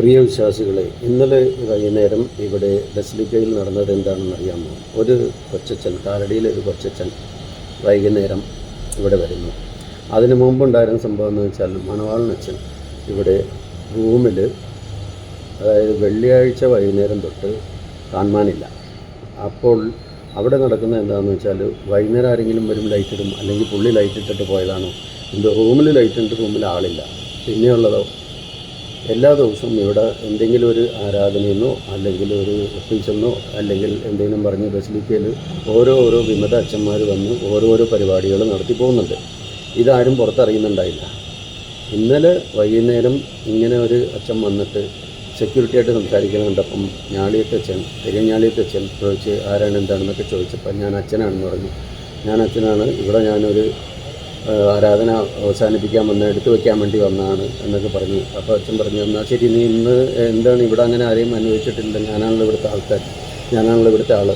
പ്രിയ വിശ്വാസികളെ ഇന്നലെ വൈകുന്നേരം ഇവിടെ ബസ്ലിക്കയിൽ നടന്നത് എന്താണെന്ന് അറിയാമോ? ഒരു കൊച്ചച്ചൻ കാലടിയിലെ ഒരു കൊച്ചച്ചൻ വൈകുന്നേരം ഇവിടെ വരുന്നു. അതിനു മുമ്പുണ്ടായിരുന്ന സംഭവം എന്ന് വെച്ചാൽ മണവാളനച്ചൻ ഇവിടെ റൂമിൽ അതായത് വെള്ളിയാഴ്ച വൈകുന്നേരം തൊട്ട് കാണാനില്ല അപ്പോൾ അവിടെ നടക്കുന്ന എന്താണെന്ന് വെച്ചാൽ വൈകുന്നേരം ആരെങ്കിലും വരും ലൈറ്റ് ഇടും അല്ലെങ്കിൽ പുള്ളി ലൈറ്റ് ഇട്ടിട്ട് പോയതാണോ? എന്തോ റൂമിൽ ലൈറ്റ് ഇട്ടിട്ട് റൂമിൽ ആളില്ല. പിന്നെയുള്ളതോ എല്ലാ ദിവസവും ഇവിടെ എന്തെങ്കിലും ഒരു ആരാധനയെന്നോ അല്ലെങ്കിൽ ഒരു ഒഫീസെന്നോ അല്ലെങ്കിൽ എന്തെങ്കിലും പറഞ്ഞ് ബസിലിക്കയിൽ ഓരോ ഓരോ വിമത അച്ഛന്മാർ വന്ന് ഓരോരോ പരിപാടികൾ നടത്തി പോകുന്നുണ്ട്. ഇതാരും പുറത്തറിയുന്നുണ്ടായില്ല. ഇന്നലെ വൈകുന്നേരം ഇങ്ങനെ ഒരു അച്ഛൻ വന്നിട്ട് സെക്യൂരിറ്റി ആയിട്ട് സംസാരിക്കുന്നത് കണ്ടപ്പം ഞാളിയത്തച്ഛൻ തിരുഞ്ഞാളിയത്തച്ഛൻ ചോദിച്ച് ആരാണ് എന്താണെന്നൊക്കെ ചോദിച്ചപ്പോൾ ഞാൻ അച്ഛനാണെന്ന് പറഞ്ഞു. ഞാൻ അച്ഛനാണ് ഇവിടെ ഞാനൊരു ആരാധന അവസാനിപ്പിക്കാൻ വന്ന എടുത്തു വയ്ക്കാൻ വേണ്ടി വന്നതാണ് എന്നൊക്കെ പറഞ്ഞു. അപ്പോൾ അച്ഛൻ പറഞ്ഞു എന്നാൽ ശരി നീ ഇന്ന് എന്താണ് ഇവിടെ അങ്ങനെ ആരെയും അനുഭവിച്ചിട്ടില്ല ഞാനാണല്ലോ ഇവിടുത്തെ ആൾക്കാർ ഞാനാണല്ലോ ഇവിടുത്തെ ആൾ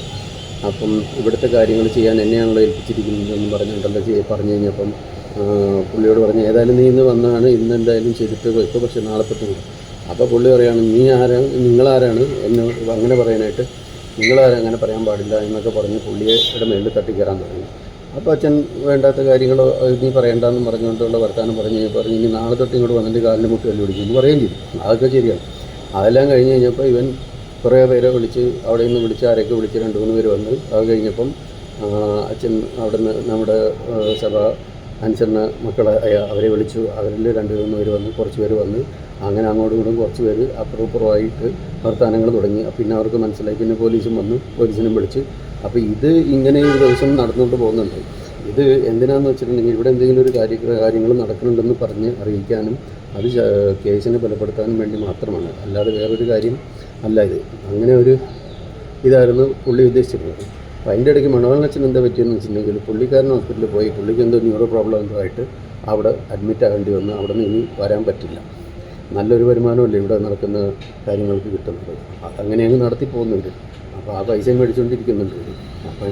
അപ്പം ഇവിടുത്തെ കാര്യങ്ങൾ ചെയ്യാൻ എന്നെയാണല്ലോ ഏൽപ്പിച്ചിരിക്കുന്നതെന്ന് പറഞ്ഞിട്ടുണ്ടല്ലോ പറഞ്ഞു കഴിഞ്ഞപ്പം പുള്ളിയോട് പറഞ്ഞു ഏതായാലും നീ ഇന്ന് വന്നതാണ് ഇന്ന് എന്തായാലും ചെയ്തിട്ട് വെക്കും പക്ഷെ നാളെ വിടും. അപ്പോൾ പുള്ളി പറയാണ് നീ ആരാണ് നിങ്ങളാരാണ്? എന്ന് അങ്ങനെ പറയാനായിട്ട് നിങ്ങളാരും അങ്ങനെ പറയാൻ പാടില്ല എന്നൊക്കെ പറഞ്ഞ് പുള്ളിയുടെ മേളിൽ തട്ടിക്കയറാൻ തുടങ്ങി. അപ്പോൾ അച്ഛൻ വേണ്ടാത്ത കാര്യങ്ങൾ നീ പറയണ്ടെന്ന് പറഞ്ഞുകൊണ്ടുള്ള വർത്തമാനം പറഞ്ഞ് പറഞ്ഞു ഇനി നാളെ തൊട്ട് ഇങ്ങോട്ട് വന്നിട്ട് കാലിന് മുട്ട് കല്ല് പിടിക്കും എന്ന് പറയുകയും ചെയ്തു. അതൊക്കെ ശരിയാണ്. അതെല്ലാം കഴിഞ്ഞ് കഴിഞ്ഞപ്പോൾ ഇവൻ കുറേ പേരെ വിളിച്ച് അവിടെ നിന്ന് വിളിച്ച് ആരെയൊക്കെ വിളിച്ച് രണ്ട് മൂന്ന് പേര് വന്ന് അത് കഴിഞ്ഞപ്പം അച്ഛൻ അവിടെ നിന്ന് നമ്മുടെ സഭ അനുസരണ മക്കളെ അവരെ വിളിച്ചു. അവരിൽ രണ്ട് മൂന്ന് പേര് വന്ന് കുറച്ച് പേര് വന്ന് അങ്ങനെ അങ്ങോട്ടും ഇങ്ങോട്ടും കുറച്ച് പേര് അപ്പുറം ഇപ്പുറമായിട്ട് വർത്തമാനങ്ങൾ തുടങ്ങി. പിന്നെ അവർക്ക് മനസ്സിലായി. പിന്നെ പോലീസും വന്നു. പോലീസിനും വിളിച്ച് അപ്പോൾ ഇത് ഇങ്ങനെ ഒരു ദിവസം നടന്നുകൊണ്ട് പോകുന്നുണ്ട്. ഇത് എന്തിനാന്ന് വെച്ചിട്ടുണ്ടെങ്കിൽ ഇവിടെ എന്തെങ്കിലും ഒരു കാര്യ കാര്യങ്ങൾ നടക്കുന്നുണ്ടെന്ന് പറഞ്ഞ് അറിയിക്കാനും അത് കേസിനെ ബലപ്പെടുത്താനും വേണ്ടി മാത്രമാണ്. അല്ലാതെ വേറൊരു കാര്യം അല്ല ഇത്. അങ്ങനെ ഒരു ഇതായിരുന്നു പുള്ളി ഉദ്ദേശിച്ചിരുന്നത് അപ്പോൾ അതിന്റെ ഇടയ്ക്ക് മണവാളൻ അച്ഛൻ എന്താ പറ്റിയെന്ന് വെച്ചിട്ടുണ്ടെങ്കിൽ പുള്ളിക്കാരൻ ഹോസ്പിറ്റലിൽ പോയി പുള്ളിക്ക് എന്തോ ന്യൂറോ പ്രോബ്ലം എന്തോ ആയിട്ട് അവിടെ അഡ്മിറ്റ് ആകേണ്ടി വന്നു അവിടെ നിന്ന് ഇനി വരാൻ പറ്റില്ല. നല്ലൊരു വരുമാനമല്ലേ ഇവിടെ നടക്കുന്ന കാര്യങ്ങൾക്ക് കിട്ടുന്നത്? അതങ്ങനെ അങ്ങ് നടത്തി പോകുന്നുണ്ട്. അപ്പോൾ ആ പൈസയും മേടിച്ചുകൊണ്ടിരിക്കുന്നുണ്ട്. അപ്പോൾ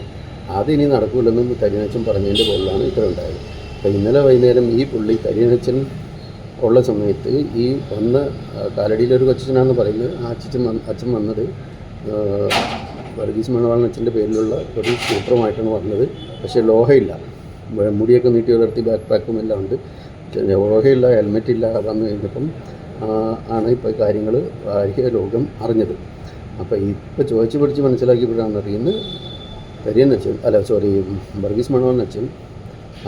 അതിനി നടക്കൂലെന്നും കരിനച്ചൻ പറഞ്ഞതിന്റെ മുകളിലാണ് ഇത്ര ഉണ്ടായത്. അപ്പോൾ ഇന്നലെ വൈകുന്നേരം ഈ പുള്ളി കരിനച്ചൻ ഉള്ള സമയത്ത് ഈ വന്ന കാലടിയിലൊരു കൊച്ചനാണെന്ന് പറയുന്നത് ആ അച്ഛൻ അച്ഛൻ വന്നത് വർഗീസ് മണവാളൻ അച്ഛന്റെ പേരിലുള്ള ഒരു സൂത്രമായിട്ടാണ് വന്നത് പക്ഷേ ലോഹയില്ല. മുടിയൊക്കെ നീട്ടി വളർത്തി ബാക്ക് പാക്കും എല്ലാം ഉണ്ട്. ലോഹയില്ല ഹെൽമെറ്റ് ഇല്ല വന്നു കഴിഞ്ഞപ്പം ആണ് ഇപ്പോൾ കാര്യങ്ങൾ ബാഹ്യ ലോകം അറിഞ്ഞത്. അപ്പോൾ ഇപ്പോൾ ചോദിച്ച് പിടിച്ച് മനസ്സിലാക്കിയപ്പോഴാണ് അറിയുന്നത് കരിയൻ അച്ഛൻ അല്ല സോറി വർഗീസ് മണവാളൻ അച്ഛൻ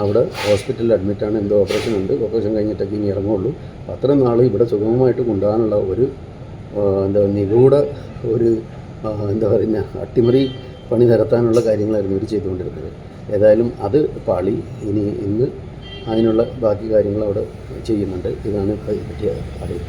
അവിടെ ഹോസ്പിറ്റലിൽ അഡ്മിറ്റാണ് എന്തോ ഓപ്പറേഷൻ ഉണ്ട്. ഓപ്പറേഷൻ കഴിഞ്ഞിട്ടൊക്കെ ഇനി ഇറങ്ങുള്ളൂ. അത്ര നാൾ ഇവിടെ സുഗമമായിട്ട് കൊണ്ടുപോകാനുള്ള ഒരു എന്താ നിഗൂഢ ഒരു എന്താ പറയുന്ന അട്ടിമറി പണി നിരത്താനുള്ള കാര്യങ്ങളായിരുന്നു ഇവർ ചെയ്തുകൊണ്ടിരുന്നത്. ഏതായാലും അത് പാളി ഇനി ഇന്ന് അതിനുള്ള ബാക്കി കാര്യങ്ങൾ അവിടെ ചെയ്യുന്നുണ്ട്. ഇതാണ് പറ്റിയ അറിവ്.